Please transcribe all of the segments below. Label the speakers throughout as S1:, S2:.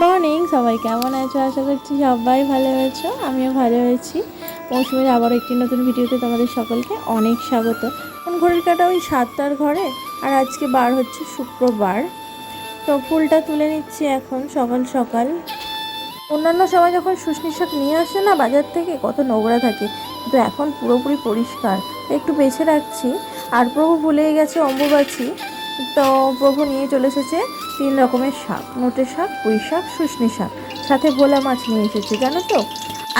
S1: Morning সবাই কেমন আছো? আশা করছি সবাই ভালো আছো, আমিও ভালো আছি। মৌসুমীর আবার একটি নতুন ভিডিওতে তোমাদের সকলকে অনেক স্বাগত। এখন ঘড়ির কাটা ওই সাতটার ঘরে, আর আজকে বার হচ্ছে শুক্রবার। তো ফুলটা তুলে নিচ্ছি এখন সকাল সকাল। অন্যান্য সময় যখন শাক নিয়ে আসে না বাজার থেকে, কত নোংরা থাকে। কিন্তু এখন পুরোপুরি পরিষ্কার। একটু বেছে রাখছি। আর প্রভু ভুলেই গেছে অম্বুবাচী। তো প্রভু নিয়ে চলে এসেছে তিন রকমের শাক নোটে শাক, পুঁই শাক, শুশনি শাক, সাথে ভোলা মাছ নিয়ে এসেছে, জানো তো?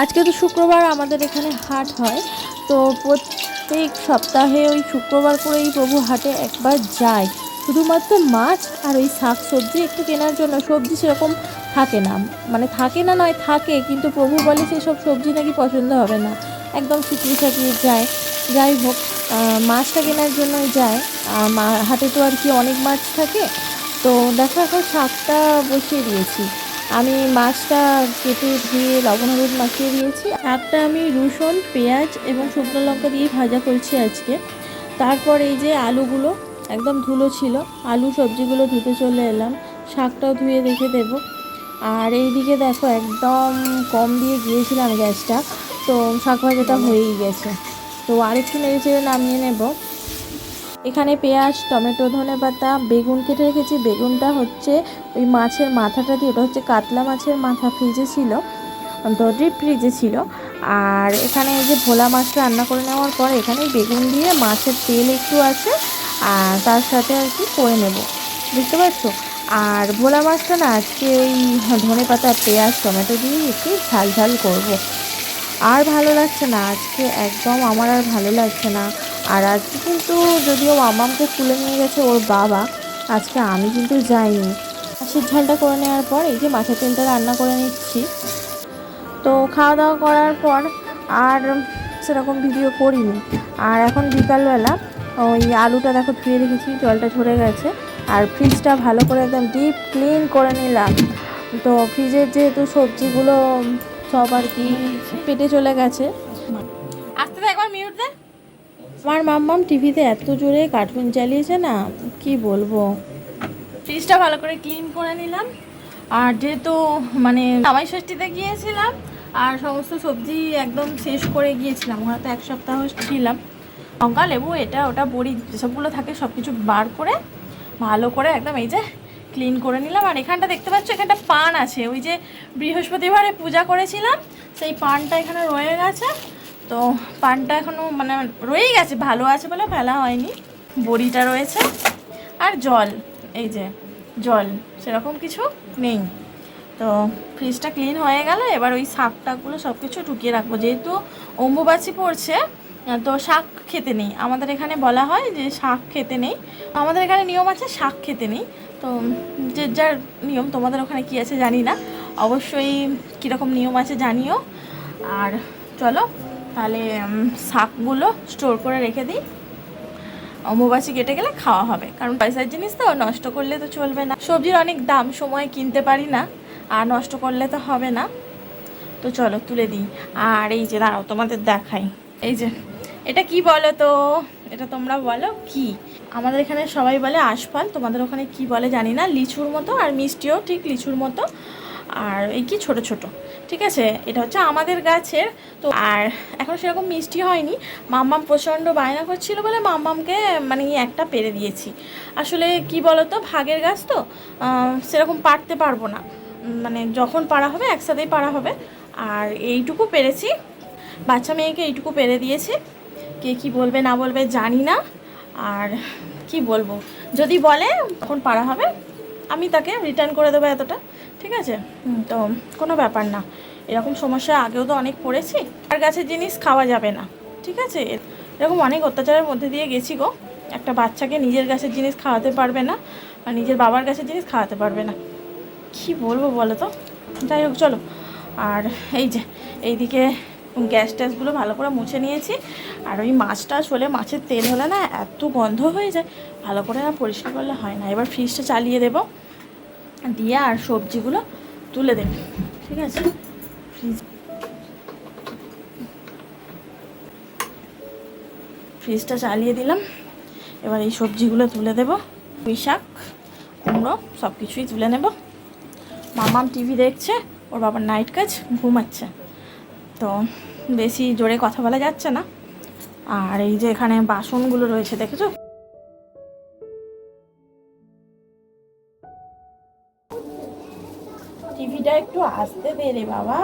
S1: আজকে তো শুক্রবার, আমাদের এখানে হাট হয়, তো প্রত্যেক সপ্তাহে ওই শুক্রবার করেই প্রভু হাটে একবার যায়। শুধুমাত্র মাছ আর ওই শাক সবজি একটু কেনার জন্য, সবজি সেরকম থাকে না। মানে থাকে না নয়, থাকে, কিন্তু প্রভু বলে সেসব সবজি নাকি পছন্দ হবে না। একদম শুকিয়ে শাকিয়ে যায়। যাই হোক মাছটা কেনার জন্যই যায়। হাটে তো আর কি অনেক মাছ থাকে তো দেখো, এখন শাকটা বসিয়ে দিয়েছি। আমি মাছটা কেটে ধুয়ে লবণ হলুদ মাখিয়ে দিয়েছি। শাকটা আমি রসুন, পেঁয়াজ এবং শুকনো লঙ্কা দিয়ে ভাজা করছি আজকে। তারপর এই যে আলুগুলো একদম ধুলো ছিল, আলু সবজিগুলো ধুতে চলে এলাম। শাকটাও ধুয়ে রেখে দেবো। আর এইদিকে দেখো, একদম কম দিয়ে গিয়েছিলাম গ্যাসটা। তো শাক ভাজাটা হয়েই গেছে। তো আরেকটু নেড়ে চেড়ে নামিয়ে নেব। এখানে পেঁয়াজ, টমেটো ধনে পাতা বেগুন কেটে রেখেছি। বেগুনটা হচ্ছে ওই মাছের মাথাটা দিয়ে, ওটা হচ্ছে কাতলা মাছের মাথা ফ্রিজে ছিল তো ডিপ ফ্রিজে ছিল। আর এখানে এই যে ভোলা মাছটা রান্না করে নেওয়ার পর এখানে বেগুন দিয়ে মাছের তেল একটু আছে, আর তার সাথে আর কি করে নেব। বুঝতে পারছ? আর ভোলা মাছটা না আজকে ওই ধনে পাতা পেঁয়াজ, টমেটো দিয়ে একটু ঝাল ঝাল করব। আর ভালো লাগছে না, আজকে একদম আমার আর ভালো লাগছে না। আর আজকে কিন্তু যদিও মামামকে তুলে নিয়ে গেছে ওর বাবা, আজকে আমি কিন্তু যাইনি। মাছের ঝালটা করে নেওয়ার পর এই যে মাছের তেলটা রান্না করে নিচ্ছি। তো খাওয়া দাওয়া করার পর আর সেরকম ভিডিও করিনি। আর এখন বিকালবেলা ওই আলুটা দেখো ধুয়ে রেখেছি, জলটা ঝরে গেছে। আর ফ্রিজটা ভালো করে একদম ডিপ ক্লিন করে নিলাম। তো ফ্রিজের যেহেতু সবজিগুলো সব আর কি পেটে চলে গেছে।
S2: আসতে একবার মিউট দে।
S1: আমার মাম্মাম টিভিতে এত জোরে কার্টুন চালিয়েছে না, কি বলব?
S2: ফ্রিজটা ভালো করে ক্লিন করে নিলাম। আর যেহেতু মানে জামাই ষষ্ঠীতে গিয়েছিলাম, আর সমস্ত সবজি একদম শেষ করে গিয়েছিলাম ওখানে তো এক সপ্তাহ ছিলাম। লঙ্কা, লেবু, এটা, ওটা, বড়ি, যেসবগুলো থাকে সব কিছু বার করে ভালো করে একদম এই যে ক্লিন করে নিলাম। আর এখানটা দেখতে পাচ্ছ, এখানটা পান আছে। ওই যে বৃহস্পতিবারে পূজা করেছিলাম, সেই পানটা এখানে রয়ে গেছে। তো পানটা এখনও মানে রয়েই গেছে, ভালো আছে বলে ফেলা হয়নি। বড়িটা রয়েছে আর জল, এই যে জল, সেরকম কিছু নেই। তো ফ্রিজটা ক্লিন হয়ে গেল এবার ওই শাক টাকগুলো সব কিছু ঢুকিয়ে রাখব। যেহেতু অম্বুবাচি পড়ছে, তো শাক খেতে নেই। আমাদের এখানে বলা হয় যে শাক খেতে নেই। আমাদের এখানে নিয়ম আছে শাক খেতে নেই। তো যে যার নিয়ম, তোমাদের ওখানে কি আছে জানি না। অবশ্যই কীরকম নিয়ম আছে জানিও। আর চলো তাহলে শাকগুলো স্টোর করে রেখে দিই। অম্বুবাচী কেটে গেলে খাওয়া হবে। কারণ পয়সার জিনিস তো, নষ্ট করলে তো চলবে না। সবজির অনেক দাম, সময় কিনতে পারি না। আর নষ্ট করলে তো হবে না। তো চলো, তুলে দিই। আর এই যে, দাঁড়াও, তোমাদের দেখাই। এই যে, এটা কি বলো তো? এটা তোমরা বলো কি? আমাদের এখানে সবাই বলে আশফল। তোমাদের ওখানে কি বলে জানি না। লিচুর মতো আর মিষ্টিও ঠিক লিচুর মতো। আর এই কি ছোট ছোট, ঠিক আছে? এটা হচ্ছে আমাদের গাছের, তো আর এখন সেরকম মিষ্টি হয়নি। মাম্মাম প্রচণ্ড বায়না করছিল বলে মাম্মামকে মানে একটা পেরে দিয়েছি। আসলে কি বলতো, ভাগের গাছ তো সেরকম পারতে পারব না। মানে যখন পারা হবে, একসাথেই পারা হবে। আর এইটুকু পেরেছি। বাচ্চা মেয়েকে এইটুকু পেরে দিয়েছি। কে কি বলবে, না বলবে জানি না। আর কি বলব, যদি বলে তখন পারা হবে। আমি তাকে রিটার্ন করে দেবো এতটা। ঠিক আছে? তো কোনো ব্যাপার না। এরকম সমস্যা আগেও তো অনেক পড়েছি, আর গাছের জিনিস খাওয়া যাবে না। ঠিক আছে? এরকম অনেক অত্যাচারের মধ্যে দিয়ে গেছি গো। একটা বাচ্চাকে নিজের গাছের জিনিস খাওয়াতে পারবে না আর নিজের বাবার গাছের জিনিস খাওয়াতে পারবে না। কি বলব বলো তো? যাই হোক, চলো। আর এই যে, এইদিকে গ্যাস ট্যাসগুলো ভালো করে মুছে নিয়েছি। আর ওই মাছটা আসলে মাছের তেল হলে না এত গন্ধ হয়ে যায়। ভালো করে না পরিষ্কার করলে হয় না। এবার ফ্রিজটা চালিয়ে দেবো। দিয়ে আর সবজিগুলো তুলে দেবে, ঠিক আছে? ফ্রিজ ফ্রিজটা চালিয়ে দিলাম। এবার এই সবজিগুলো তুলে দেব। পুঁই শাক, কুমড়ো সব কিছুই তুলে নেব। মামাম টিভি দেখছে, ওর বাবার নাইট কাজ, ঘুমাচ্ছে। তো বেশি জোরে কথা বলা যাচ্ছে না। আর এই যে এখানে বাসনগুলো রয়েছে, দেখেছ? একটু আসতে দে রে বাবা।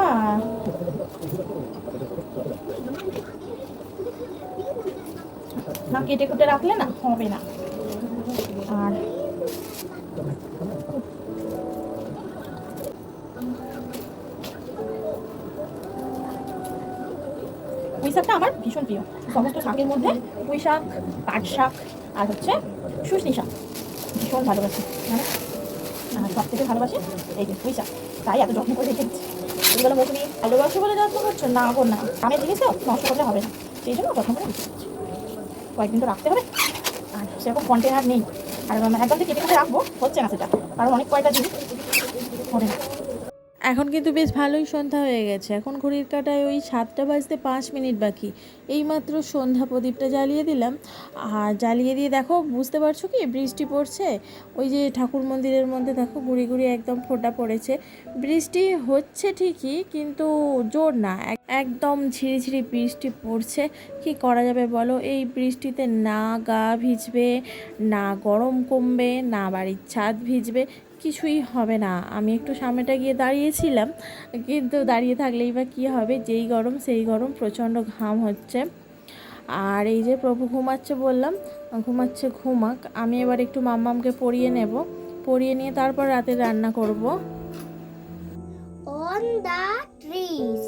S2: না, কেটে কুটে রাখলে না, হবে না। আর পুঁই শাকটা আমার ভীষণ প্রিয়। সমস্ত শাকের মধ্যে পুঁই শাক পাট শাক আর হচ্ছে শুশনি শাক। ভীষণ ভালোবাসি। মানে সব থেকে ভালোবাসি এই যে পুঁই শাক তাই এত যত্ন করে রেখেছি এগুলো মৌসুমি ভালোবাসি বলে যত্ন করছ? না গো না। আমি জিনিস তো, নষ্ট করলে হবে না। সেই জন্য যত্ন করে কয়েকদিন তো রাখতে হবে। আর সেরকম কন্টেনার নেই। আর একদম কেটে কেটে রাখব, হচ্ছে না সেটা। কারণ অনেক কয়টা জিনিস না।
S1: এখন কিন্তু বেশ ভালোই সন্ধ্যা হয়ে গেছে। এখন ঘড়ির কাটায় ওই সাতটা বাজতে পাঁচ মিনিট বাকি। এইমাত্র সন্ধ্যা প্রদীপটা জ্বালিয়ে দিলাম। আর জ্বালিয়ে দিয়ে দেখো, বুঝতে পারছ কি? বৃষ্টি পড়ছে। ওই যে ঠাকুর মন্দিরের মধ্যে দেখো, গুড়ি গুড়ি একদম ফোটা পড়েছে। বৃষ্টি হচ্ছে ঠিকই, কিন্তু জোর না। এক- একদম ঝিরিঝিরি বৃষ্টি পড়ছে। কি করা যাবে বলো? এই বৃষ্টিতে না গা ভিজবে, না গরম কমবে, না বাড়ির ছাদ ভিজবে। কিছুই হবে না। আমি একটু সামনেটা গিয়ে দাঁড়িয়েছিলাম কিন্তু দাঁড়িয়ে থাকলেই বা কী হবে? যেই গরম সেই গরম প্রচণ্ড ঘাম হচ্ছে। আর এই যে প্রভু ঘুমাচ্ছে বললাম ঘুমাচ্ছে ঘুমাক। আমি এবার একটু মাম্মামকে পরিয়ে নেব। পরিয়ে নিয়ে তারপর রাতে রান্না করব।
S3: On the trees.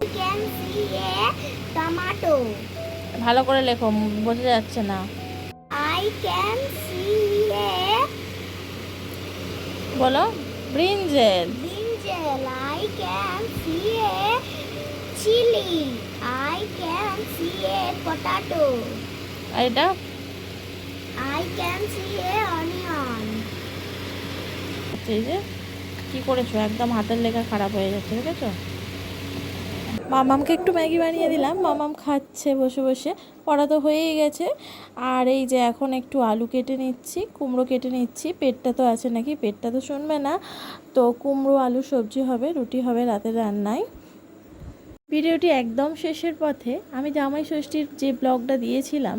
S3: You can see a
S1: ভালো করে লেখো বোঝা যাচ্ছে না।
S3: আই can see a
S1: বলো। Brinjal.
S3: Brinjal I can see a chilli I can see a
S1: potato এটা?
S3: I can see a onion
S1: আচ্ছা এই যে কি করেছ? একদম হাতের লেখা খারাপ হয়ে যাচ্ছে দেখেছ? মামামকে একটু ম্যাগি বানিয়ে দিলাম। মামাম খাচ্ছে বসে বসে। পড়া তো হয়েই গেছে। আর এই যে এখন একটু আলু কেটে নিচ্ছি, কুমড়ো কেটে নিচ্ছি। পেটটা তো আছে নাকি? পেটটা তো শুনবে না। তো কুমড়ো, আলু, সবজি হবে, রুটি হবে রাতের রান্নায়। ভিডিওটি একদম শেষের পথে আমি জামাই ষষ্ঠীর যে ব্লগটা দিয়েছিলাম,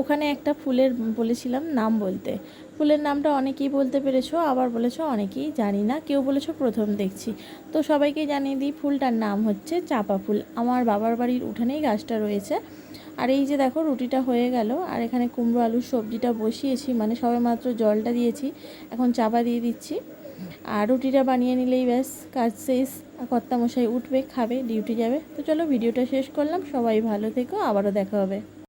S1: ওখানে একটা ফুলের বলেছিলাম নাম বলতে। ফুলের নামটা অনেকেই বলতে পেরেছ, আবার বলেছ অনেকেই জানি না, কেউ বলেছ প্রথম দেখছি। তো সবাইকে জানিয়ে দিই, ফুলটার নাম হচ্ছে চাপা ফুল। আমার বাবার বাড়ির উঠানেই গাছটা রয়েছে। আর এই যে দেখো, রুটিটা হয়ে গেল। আর এখানে কুমড়ো আলুর সবজিটা বসিয়েছি মানে সবে মাত্র জলটা দিয়েছি, এখন চাপা দিয়ে দিচ্ছি। আর রুটিটা বানিয়ে নিলেই ব্যাস, কাজ শেষ। কর্তামশাই উঠবে, খাবে, ডিউটি যাবে। তো চলো ভিডিওটা শেষ করলাম। সবাই ভালো থেকো, আবারও দেখা হবে।